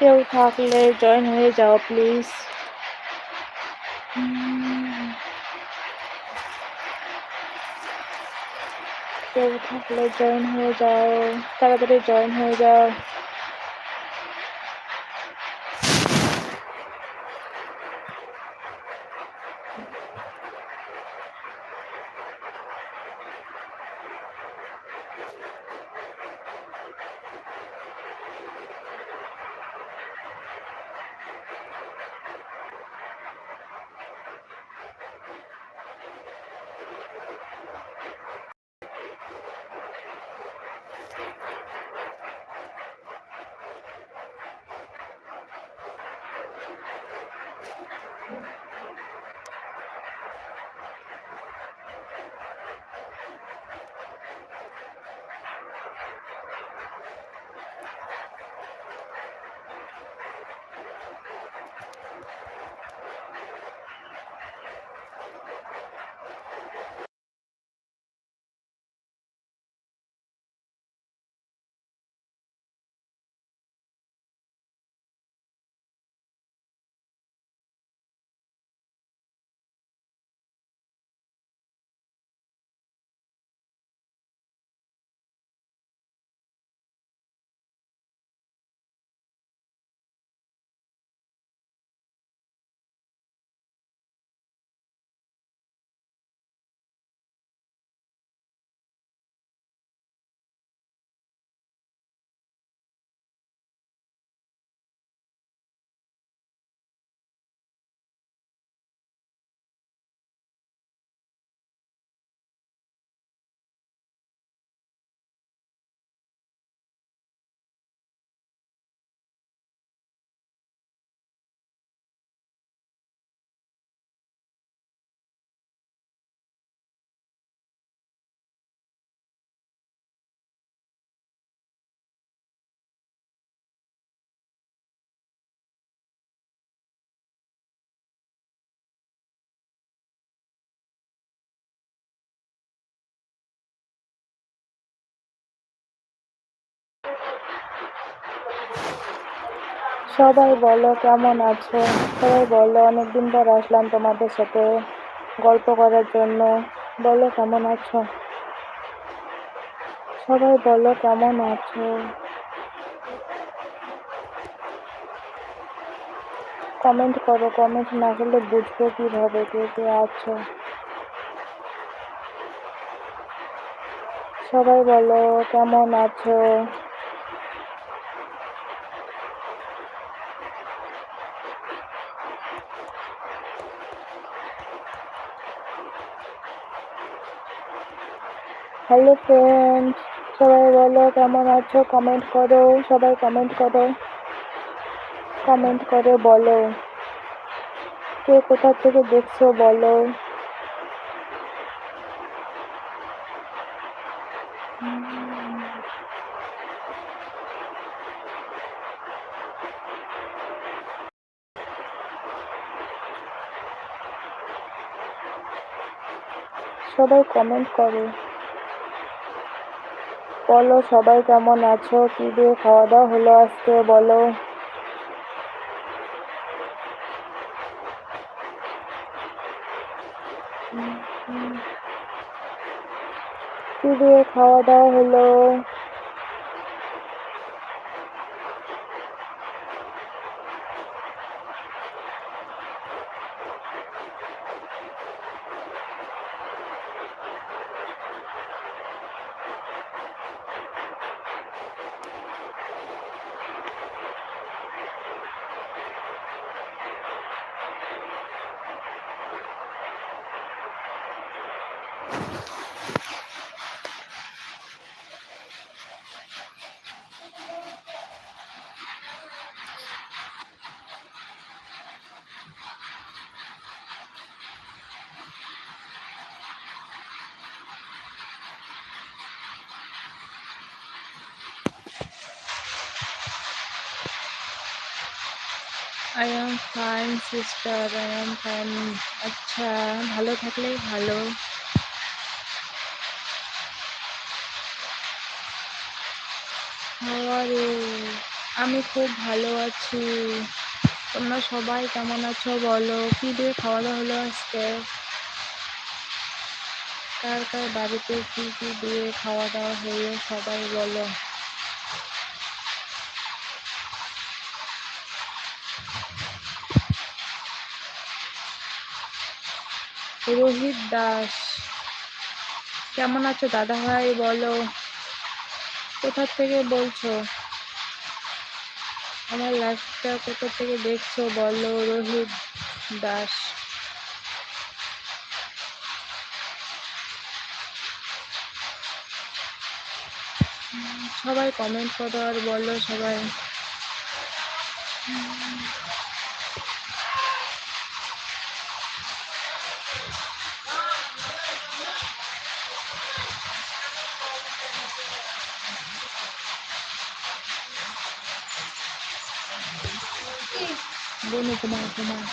কেউ থাকলে জয়েন হয়ে যাও প্লিজ কেউ থাকলে জয়েন হয়ে যাও, তাড়াতাড়ি জয়েন হয়ে যাও। সবাই বলো কেমন আছো? সবাই বলো, অনেকদিন পর আসলাম তোমাদের সাথে গল্প করার জন্য। বলো কেমন আছো? সবাই বলো কেমন আছো? কমেন্ট করো, কমেন্ট না করলে বুঝব কীভাবে কে কে আছো। সবাই বলো কেমন আছো? হ্যালো ফ্রেন্ড সবাই বলো, কেমন আছো? কমেন্ট করো, সবাই কমেন্ট করো। কমেন্ট করে বলো। কে কোথা থেকে দেখছ বলো। সবাই কমেন্ট করো। বলো, সবাই কেমন আছো? কি দিয়ে খাওয়া দাওয়া হলো আজকে, বলো? কি দিয়ে খাওয়া দাওয়া হলো? I am fine sister I am fine আচ্ছা ভালো থাকলেই ভালো আমি খুব ভালো আছি তোমরা সবাই কেমন আছো বলো কি দিয়ে খাওয়া দাওয়া হলো আজকে কার কার বাড়িতে কি কি দিয়ে খাওয়া দাওয়া হলো সবাই বলো রোহিত দাস। কেমন আছো দাদা ভাই? বলো। কোথা থেকে বলছো? আমার লাইফটা কোথা থেকে দেখছ? বলো, রোহিত দাস। সবাই কমেন্ট করো আর বলো সবাই। বনু কুমার কুমার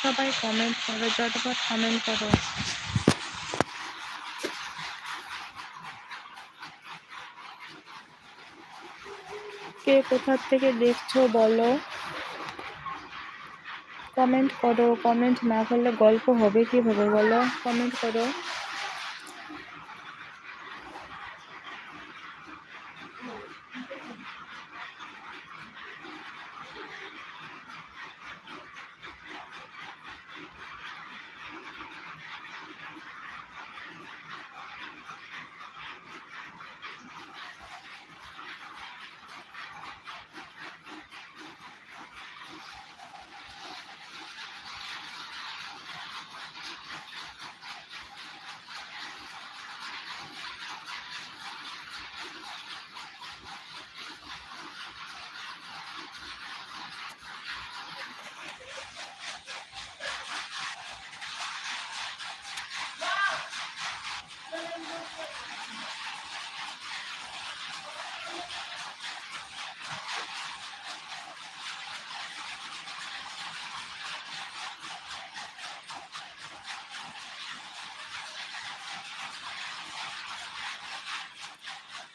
সবাই কমেন্ট করো যতবার কমেন্ট করো কে কোথা থেকে দেখছ বলো? কমেন্ট করো কমেন্ট না করলে গল্প হবে কীভাবে বলো? কমেন্ট করো।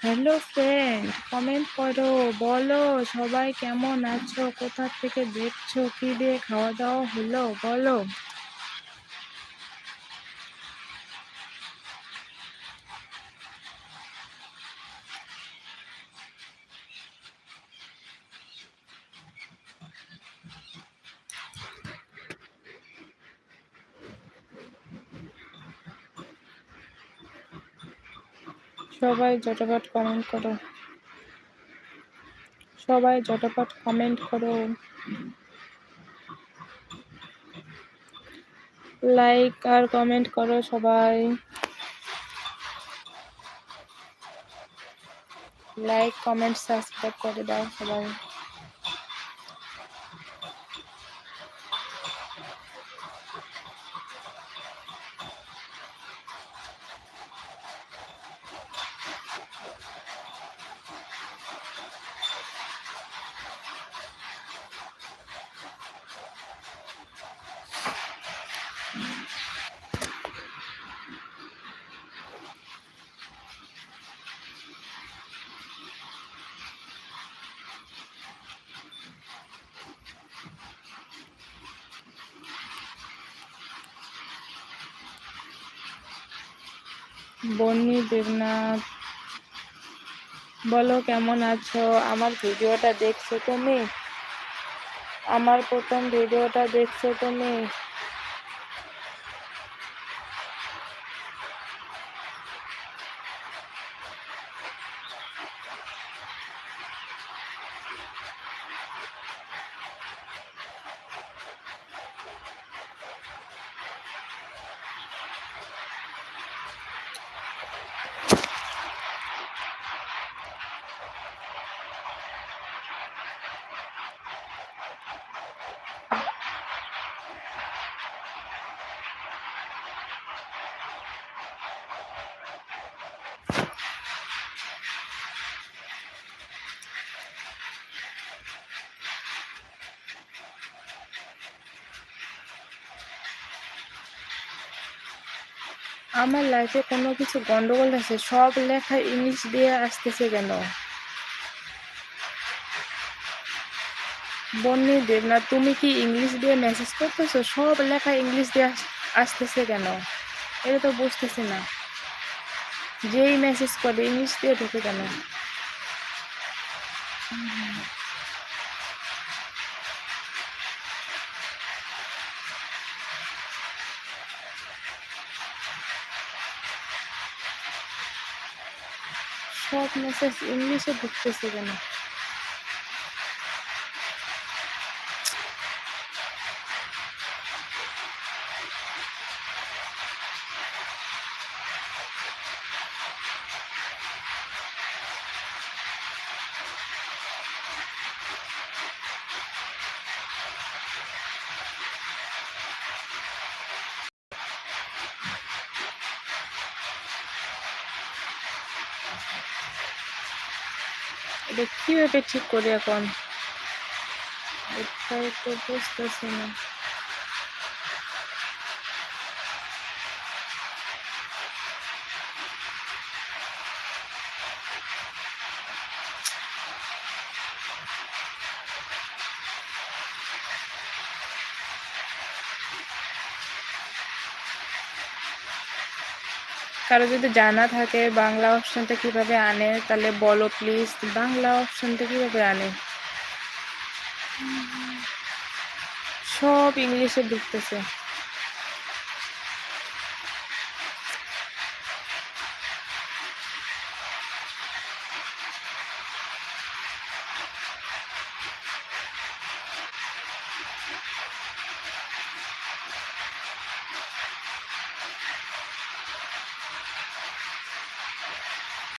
হ্যালো ফ্রেন্ড কমেন্ট করো। বলো, সবাই কেমন আছো? কোথা থেকে দেখছ? কি দিয়ে খাওয়া দাওয়া হলো? বলো। সবাই জটপট কমেন্ট করো। সবাই জটপট কমেন্ট করো। লাইক আর কমেন্ট করো সবাই। লাইক কমেন্ট সাবস্ক্রাইব করে দাও সবাই। বন্নি দেবনাথ বলো কেমন আছো? আমার ভিডিওটা দেখছ তুমি? আমার প্রথম ভিডিওটা দেখছ তুমি? আমার লাইফে কোনো কিছু গন্ডগোল আছে, সব লেখা ইংলিশ দিয়ে আসতেছে কেন? বন্নি দেবনাথ তুমি কি ইংলিশ দিয়ে মেসেজ করতেছো? সব লেখা ইংলিশ দিয়ে আস- আসতেছে কেন? এটা তো বুঝতেছি না। যেই মেসেজ করে, ইংলিশ দিয়ে ঢুকে কেন? সব মেসেজ ইংলিশে ঢুকতেছে কেন এটা কীভাবে ঠিক করি এখন? এটাই তো বুঝতেছি না। কারও যদি জানা থাকে বাংলা অপশনটা কীভাবে আনে, তাহলে বলো প্লিজ বাংলা অপশনটা কীভাবে আনে? সব ইংলিশে ঢুকতেছে।